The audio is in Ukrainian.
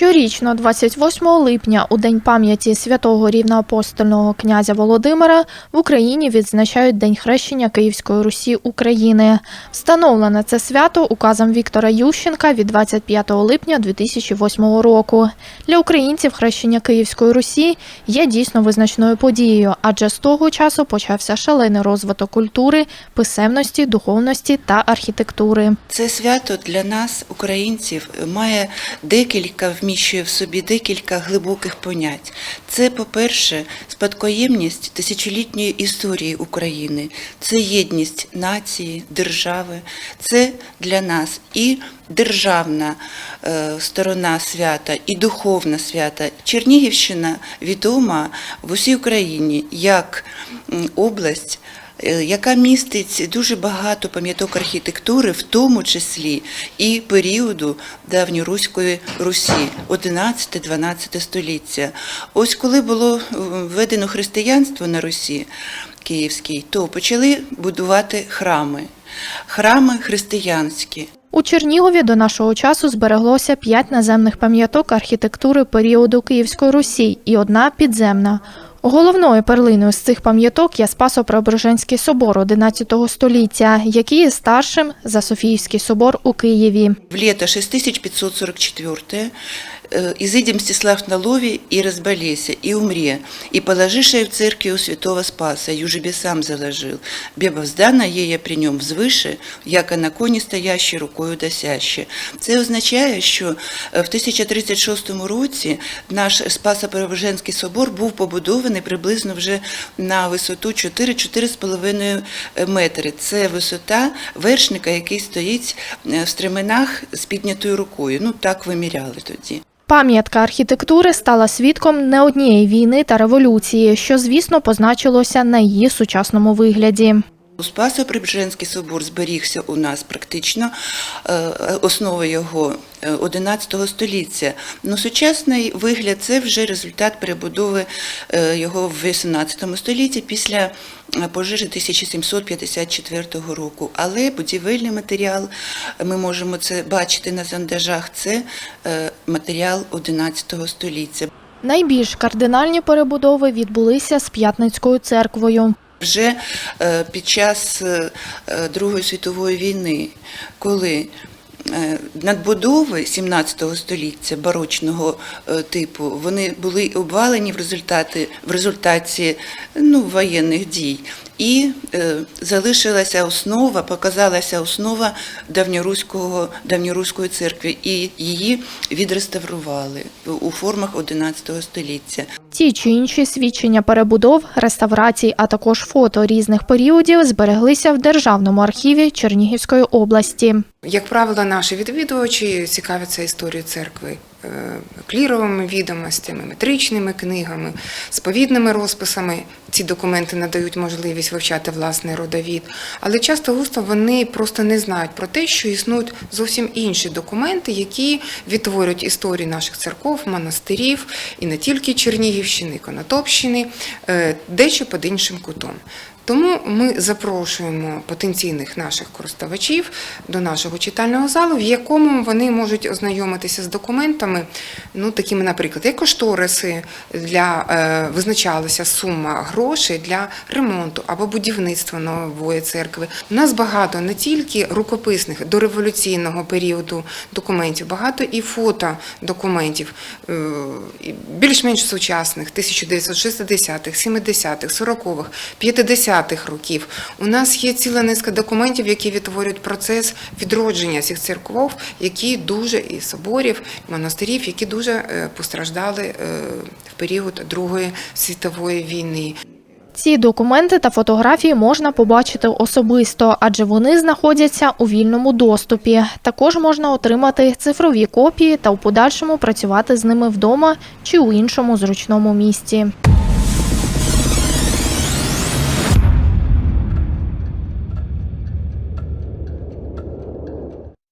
Щорічно, 28 липня, у день пам'яті святого рівноапостольного князя Володимира, в Україні відзначають День хрещення Київської Русі України. Встановлене це свято указом Віктора Ющенка від 25 липня 2008 року. Для українців хрещення Київської Русі є дійсно визначною подією, адже з того часу почався шалений розвиток культури, писемності, духовності та архітектури. Це свято для нас, українців, має декілька, вміщує в собі декілька глибоких понять. Це, по-перше, спадкоємність тисячолітньої історії України, це єдність нації, держави, це для нас і державна е, сторона свята, і духовна свята. Чернігівщина відома в усій Україні як область. Е, Яка містить дуже багато пам'яток архітектури, в тому числі і періоду давньоруської Русі, 11-12 століття. Ось коли було е, введено християнство на Русі Київській, то почали будувати храми, храми християнські. У Чернігові до нашого часу збереглося п'ять наземних пам'яток архітектури періоду Київської Русі і одна підземна. Головною перлиною з цих пам'яток є Спасо-Преображенський собор 11 століття, який є старшим за Софіївський собор у Києві. В літо 6544 э, «Изыди, Мстислав, на лове и разболейся, и умре, и положишь в церкви у святого Спаса, южебе сам заложил, беба вздана ея при нем взвише, яко на коні стоящий рукою досяще». Це означає, що е, в 1036 році наш Спасо-Преображенський собор був побудований приблизно вже на висоту 4-4,5 метри. Це висота вершника, який стоїть е, в стременах з піднятою рукою. Ну так виміряли тоді. Пам'ятка архітектури стала свідком не однієї війни та революції, що, звісно, позначилося на її сучасному вигляді. Спасо-Преображенський собор зберігся у нас практично, е, основа його е, 11 століття. Ну, сучасний вигляд це вже результат перебудови е, його в 18 столітті після е, пожежі 1754 року. Але будівельний матеріал, ми можемо це бачити на зондажах, це е, матеріал 11 століття. Найбільш кардинальні перебудови відбулися з П'ятницькою церквою. Вже е, під час е, е, Другої світової війни, коли надбудови 17 століття барочного типу, вони були обвалені в результаті, в результаті ну, воєнних дій. І е, залишилася основа, показалася основа давньоруського, давньоруської церкви, і її відреставрували у формах 11 століття. Ті чи інші свідчення перебудов, реставрацій, а також фото різних періодів збереглися в Державному архіві Чернігівської області. Як правило, наші відвідувачі цікавляться історією церкви кліровими відомостями, метричними книгами, сповідними розписами. Ці документи надають можливість вивчати власний родовід, але часто густо вони просто не знають про те, що існують зовсім інші документи, які відтворюють історію наших церков, монастирів і не тільки Чернігівщини, Конотопщини, е, дещо під іншим кутом. Тому ми запрошуємо потенційних наших користувачів до нашого читального залу, в якому вони можуть ознайомитися з документами, ну такими, наприклад, як кошториси для е, визначалася сума грошей для ремонту або будівництва нової церкви. У нас багато не тільки рукописних дореволюційного періоду документів, багато і фото документів, е, більш-менш сучасних 1960-х, 70-х, 40-х, 50-х років. У нас є ціла низка документів, які відтворюють процес відродження цих церков, які дуже і соборів, і монастирів, які дуже е, постраждали е, в період Другої світової війни. Ці документи та фотографії можна побачити особисто, адже вони знаходяться у вільному доступі. Також можна отримати цифрові копії та у подальшому працювати з ними вдома чи у іншому зручному місці.